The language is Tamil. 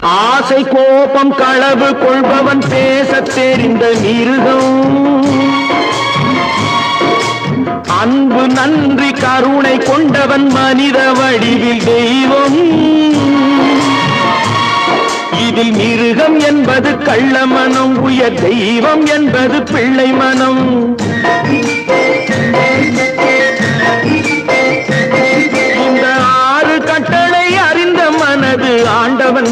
ஆசை கோபம் களவு கொள்பவன் பேச தெரிந்த மிருகம். அன்பு நன்றி கருணை கொண்டவன் மனித வடிவில் தெய்வம். இதில் மிருகம் என்பது கள்ள மனம் உயர் தெய்வம் என்பது பிள்ளை மனம்.